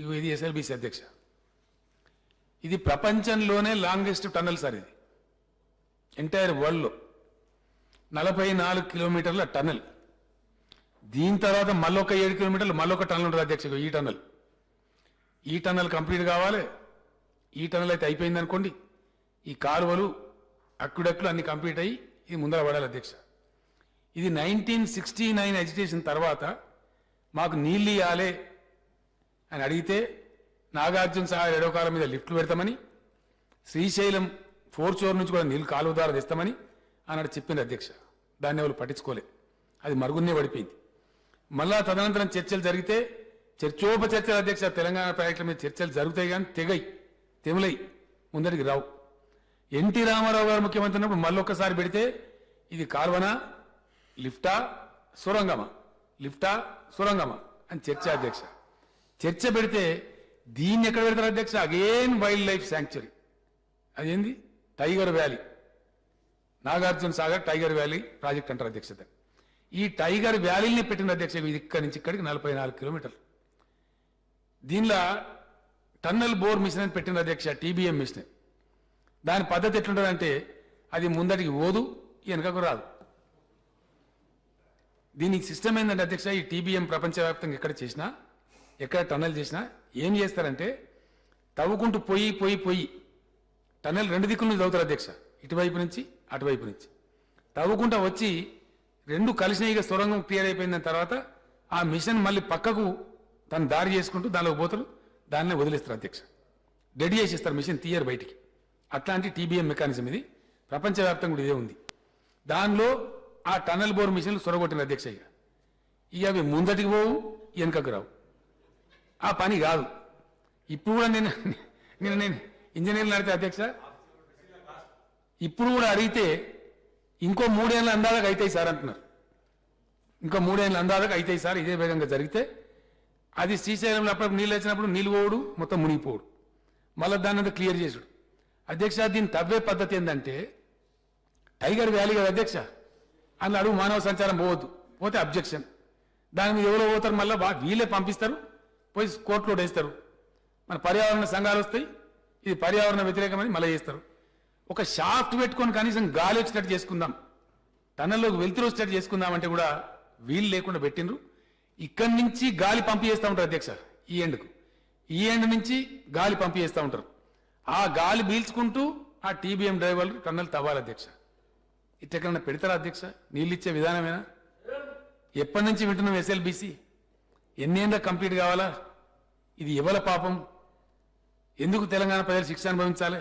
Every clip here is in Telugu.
ఇగో ఇది ఎస్ఎల్బిసి అధ్యక్ష. ఇది ప్రపంచంలోనే లాంగెస్ట్ టన్నల్ సార్ ఇది. ఎంటైర్ వరల్డ్లో నలభై నాలుగు కిలోమీటర్ల టన్నల్. దీని తర్వాత మళ్ళొక ఏడు కిలోమీటర్లు మళ్ళొక టన్నల్ ఉంటుంది అధ్యక్ష ఈ టన్నల్. ఈ టన్నల్ కంప్లీట్ కావాలి. ఈ టన్నల్ అయితే అయిపోయింది అనుకోండి. ఈ కాలువలు అక్కుడక్కులు అన్ని కంప్లీట్ అయ్యి ఇది ముందర పడాలి అధ్యక్ష. ఇది నైన్టీన్ సిక్స్టీ నైన్ ఎడ్యుకేషన్ తర్వాత మాకు నీళ్ళు ఇవ్వాలి. అని అడిగితే నాగార్జున సాగర్ ఎడవకాల మీద లిఫ్ట్లు పెడతామని శ్రీశైలం ఫోర్ చోర్ నుంచి కూడా నీళ్ళు కాలువ ద్వారా తెస్తామని అన్నాడు చెప్పింది అధ్యక్ష. దాన్ని ఎవరు పట్టించుకోలే. అది మరుగున్నే పడిపోయింది. మళ్ళా తదనంతరం చర్చలు జరిగితే చర్చోపచర్చల అధ్యక్ష తెలంగాణ ప్రాజెక్టుల మీద చర్చలు జరుగుతాయి కానీ తెగై తెములై ముందరికి రావు. ఎన్టీ రామారావు గారు ముఖ్యమంత్రి ఉన్నప్పుడు మళ్ళొక్కసారి పెడితే ఇది కాల్వనా లిఫ్టా సొరంగమా లిఫ్టా సొరంగమా అని చర్చ అధ్యక్ష. చర్చ పెడితే దీన్ని ఎక్కడ పెడతారు అధ్యక్ష? అగైన్ వైల్డ్ లైఫ్ శాంక్చురీ అదేంది? Tiger valley Nagarjuna Sagar tiger valley project అంటారు అధ్యక్షత ఈ టైగర్ వ్యాలీని పెట్టిన అధ్యక్ష ఇది ఇక్కడి నుంచి ఇక్కడికి నలభై నాలుగు కిలోమీటర్లు. దీనిలో టన్నల్ బోర్ మిషన్ అని పెట్టిన అధ్యక్ష టీబీఎం మిషన్. దాని పద్ధతి ఎట్లుంటుందంటే అది ముందటికి ఓదు వెనుకకు రాదు. దీనికి సిస్టమ్ ఏంటంటే అధ్యక్ష ఈ టీబీఎం ప్రపంచవ్యాప్తంగా ఎక్కడ చేసినా ఎక్కడ టన్నెల్ చేసినా ఏం చేస్తారంటే తవ్వుకుంటూ పోయి పోయి పోయి. టన్నెల్ రెండు దిక్కుల నుంచి తవ్వుతారు అధ్యక్ష. ఇటువైపు నుంచి అటువైపు నుంచి. తవ్వుకుంటా వచ్చి రెండు కలిసినాయిగా సొరంగం క్లియర్ అయిపోయిన తర్వాత ఆ మిషన్ మళ్ళీ పక్కకు తను దారి చేసుకుంటూ దానిలోకి పోతారు. దాన్నే వదిలేస్తారు అధ్యక్ష. డెడ్ చేసేస్తారు మిషన్ తీయరు బయటికి. అట్లాంటి టీబీఎం మెకానిజం ఇది. ప్రపంచవ్యాప్తంగా కూడా ఇదే ఉంది. దానిలో ఆ టన్నల్ బోర్ మిషన్లు సొరగొట్టిన అధ్యక్ష ఇక. ఇక అవి ముందటికి పోవు వెనుకకు రావు. ఆ పని కాదు. ఇప్పుడు కూడా నేను నేను నేను ఇంజనీర్లు నడితే అధ్యక్ష. ఇప్పుడు కూడా అడిగితే ఇంకో మూడేళ్ళ అందాలకు అవుతాయి సార్ అంటున్నారు. ఇంకో మూడేళ్ళ అందాలకు అవుతాయి సార్ ఇదే వేగంగా జరిగితే. అది శ్రీశైలంలో అప్పుడు నీళ్ళు వచ్చినప్పుడు నీళ్ళు పోవుడు మొత్తం మునిగిపోవుడు. మళ్ళీ దాన్ని అంతా క్లియర్ చేసుడు. అధ్యక్ష దీన్ని తవ్వే పద్ధతి ఏంటంటే టైగర్ వ్యాలీ కదా అధ్యక్ష అందులో అడుగు మానవ సంచారం పోవద్దు. పోతే అబ్జెక్షన్. దాని మీద ఎవరో పోతారు మళ్ళీ వీళ్ళే పంపిస్తారు. పోయి కోర్టులో వేస్తారు. మన పర్యావరణ సంఘాలు వస్తాయి ఇది పర్యావరణ వ్యతిరేకమని మళ్ళీ చేస్తారు. ఒక షాఫ్ట్ పెట్టుకొని కనీసం గాలి వచ్చినట్టు చేసుకుందాం. టన్నల్లోకి వెళ్తురు వచ్చేటట్టు చేసుకుందాం అంటే కూడా వీలు లేకుండా పెట్టిండ్రు. ఇక్కడి నుంచి గాలి పంపి చేస్తూ ఉంటారు అధ్యక్ష ఈ ఎండ్కు. ఈ ఎండ్ నుంచి గాలి పంపి చేస్తూ ఉంటారు. ఆ గాలి పీల్చుకుంటూ ఆ టీబీఎం డ్రైవర్లు టన్నల్ తవ్వాలి అధ్యక్ష. ఇట్టెక్కడన్నా పెడతారా అధ్యక్ష? నీళ్ళు ఇచ్చే విధానమేనా? ఎప్పటి నుంచి వింటున్నాం ఎస్ఎల్బిసి? ఎన్నేళ్ళ కంప్లీట్ కావాలా? ఇది ఎవల పాపం? ఎందుకు తెలంగాణ ప్రజలు శిక్ష అనుభవించాలి?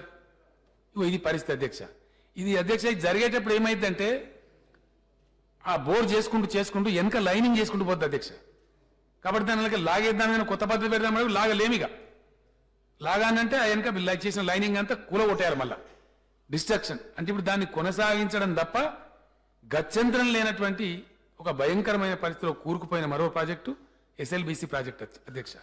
ఇది పరిస్థితి అధ్యక్ష. ఇది అధ్యక్ష ఇది జరిగేటప్పుడు ఏమైందంటే ఆ బోర్ చేసుకుంటూ చేసుకుంటూ వెనక లైనింగ్ చేసుకుంటూ పోతుంది అధ్యక్ష. కాబట్టి దాని వెనక లాగేద్దామని కొత్త పద్ధతి పెడదామని లాగలేమిగా లాగానంటే ఆ వెనక చేసిన లైనింగ్ అంతా కూలగొట్టేయాలి మళ్ళా. డిస్ట్రక్షన్. అంటే ఇప్పుడు దాన్ని కొనసాగించడం తప్ప గత్యంతరం లేనటువంటి ఒక భయంకరమైన పరిస్థితిలో కూరుకుపోయిన మరో ప్రాజెక్టు. ఎస్ఎల్బిసి ప్రాజెక్ట్ అధ్యక్ష